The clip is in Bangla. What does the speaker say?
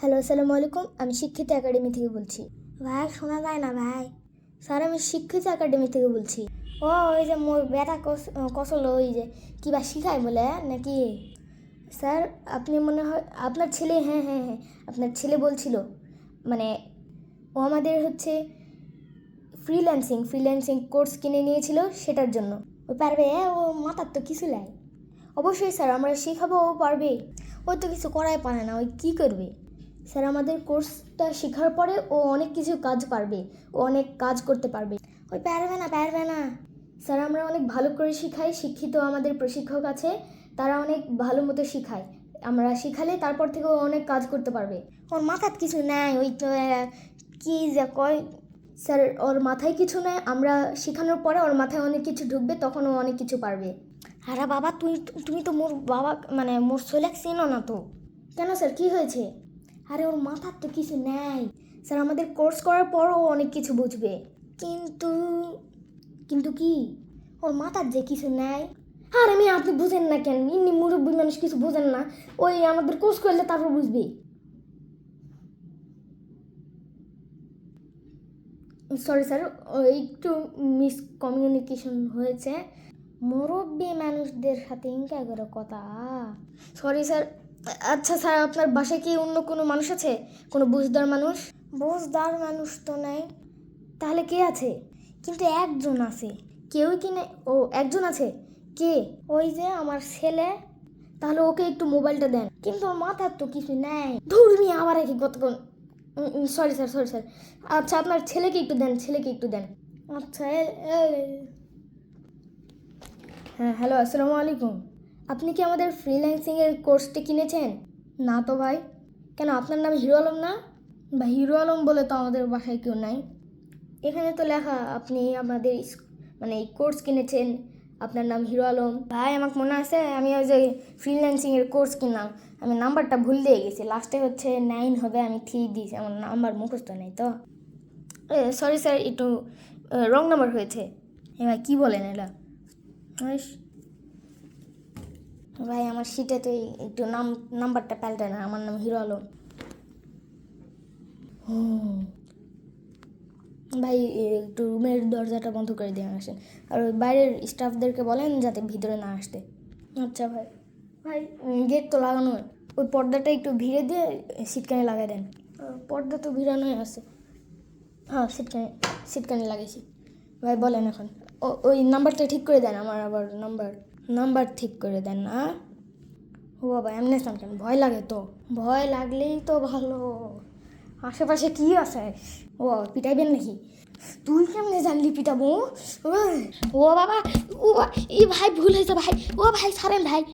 হ্যালো আসসালামু আলাইকুম। আমি শিক্ষিত একাডেমি থেকে বলছি। ভাই শোনা যায় না ভাই। স্যার আমি শিক্ষিত একাডেমি থেকে বলছি। ও ওই যে মোর বেটা কস কসল ওই যে। কিবা শিখায় বলে নাকি? স্যার আপনি মনে হয় আপনার ছেলে হ্যাঁ হ্যাঁ হ্যাঁ আপনার ছেলে বলছিল। মানে ও আমাদের হচ্ছে ফ্রিল্যান্সিং ফ্রিল্যান্সিং কোর্স কিনে নিয়েছিল সেটার জন্য। ও পারবে? ও মাথার তো কিছু লাই অবশ্যই স্যার আমরা শেখাবো ও পারবে। ও তো কিছু করাই পারে না ওই কী করবে? স্যার আমাদের কোর্সটা শেখার পরে ও অনেক কিছু কাজ পারবে ও অনেক কাজ করতে পারবে। ওই পারবে না পারবে না। স্যার আমরা অনেক ভালো করে শেখাই শিক্ষিত আমাদের প্রশিক্ষক আছে তারা অনেক ভালো মতো শেখায়। আমরা শেখালে তারপর থেকে ও অনেক কাজ করতে পারবে। ওর মাথার কিছু নাই ওই তো কি যে কয়। স্যার ওর মাথায় কিছু নেই আমরা শেখানোর পরে ওর মাথায় অনেক কিছু ঢুকবে তখন ও অনেক কিছু পারবে। আরে বাবা তুই তুমি তো মোর বাবা মানে মোর সোলেক চেনো না তো। কেন স্যার কি হয়েছে? আরে ওর মাথার তো কিছু নেই। স্যার, আমাদের কোর্স করার পরও অনেক কিছু বুঝবে। কিন্তু কিন্তু কি? ওর মাথার যে কিছু নেই। আর আমি আপনি বুঝেন না কেন ইনি মুরব্বী মানুষ কিছু বুঝেন না। ওই আমাদের কোর্স করলে তারপর বুঝবে। সরি স্যার একটু মিসকমিউনিকেশন হয়েছে। মুরব্বী মানুষদের সাথে ইনকা করে কথা। সরি স্যার আচ্ছা স্যার আপনার বাসায় কি অন্য কোনো মানুষ আছে? কোনো বুঝদার মানুষ? বুঝদার মানুষ তো নাই। তাহলে কে আছে? কিন্তু একজন আছে। কেউই কি নেই? ও একজন আছে? কে? ওই যে আমার ছেলে। তাহলে ওকে একটু মোবাইলটা দেন। কিন্তু ওর মাথার তো কিছু নেই। ধর্মি আবার একই কতক্ষণ সরি স্যার সরি স্যার। আচ্ছা আপনার ছেলেকে একটু দেন ছেলেকে একটু দেন। আচ্ছা হ্যাঁ হ্যালো আসসালামু আলাইকুম। আপনি কি আমাদের ফ্রিল্যান্সিংয়ের কোর্সটি কিনেছেন? না তো ভাই। কেন, আপনার নাম হিরো আলম না? বা হিরো আলম বলে তো আমাদের বাসায় কেউ নাই। এখানে তো লেখা, আপনি আমাদের মানে এই কোর্স কিনেছেন। আপনার নাম হিরো আলম। ভাই, আমাকে মনে আছে, আমি ওই যে ফ্রিল্যান্সিংয়ের কোর্স কিনলাম। আমি নাম্বারটা ভুল দিয়ে গেছি। লাস্টে হচ্ছে নাইন হবে, আমি থ্রি দিয়েছি। আমার নাম্বার মুখস্থ নেই তো। সরি স্যার একটু রং নাম্বার হয়েছে। এ ভাই, কী বলেন এটা ভাই, আমার সিটে তো একটু নাম নাম্বারটা পাল্টে না, আমার নাম হিরো আলম। ভাই একটু রুমের দরজাটা বন্ধ করে দিয়ে আসেন। আর ওই বাইরের স্টাফদেরকে বলেন যাতে ভিতরে না আসতে। আচ্ছা ভাই। ভাই গেট তো লাগানো। ওই পর্দাটা একটু ভিড়ে দিয়ে সিটকানি লাগাই দেন। পর্দা তো ভিড়ানোই আছে। হ্যাঁ সিটকানি সিটকানি লাগাইছি। ভাই, বলেন এখন। ও, ওই নাম্বারটা ঠিক করে দেন, আমার আবার নাম্বার নাম্বার ঠিক করে দেন, না? ও বাবা, এমনি সামনে ভয় লাগে তো। ভয় লাগলেই তো ভালো। আশেপাশে কি আছে? ও পিটাইবেন নাকি? তুই কেমনে জানলি পিটাবো? ও বাবা, ও এই ভাই ভুল হয়েছে ভাই। ও ভাই, ছাড়েন ভাই।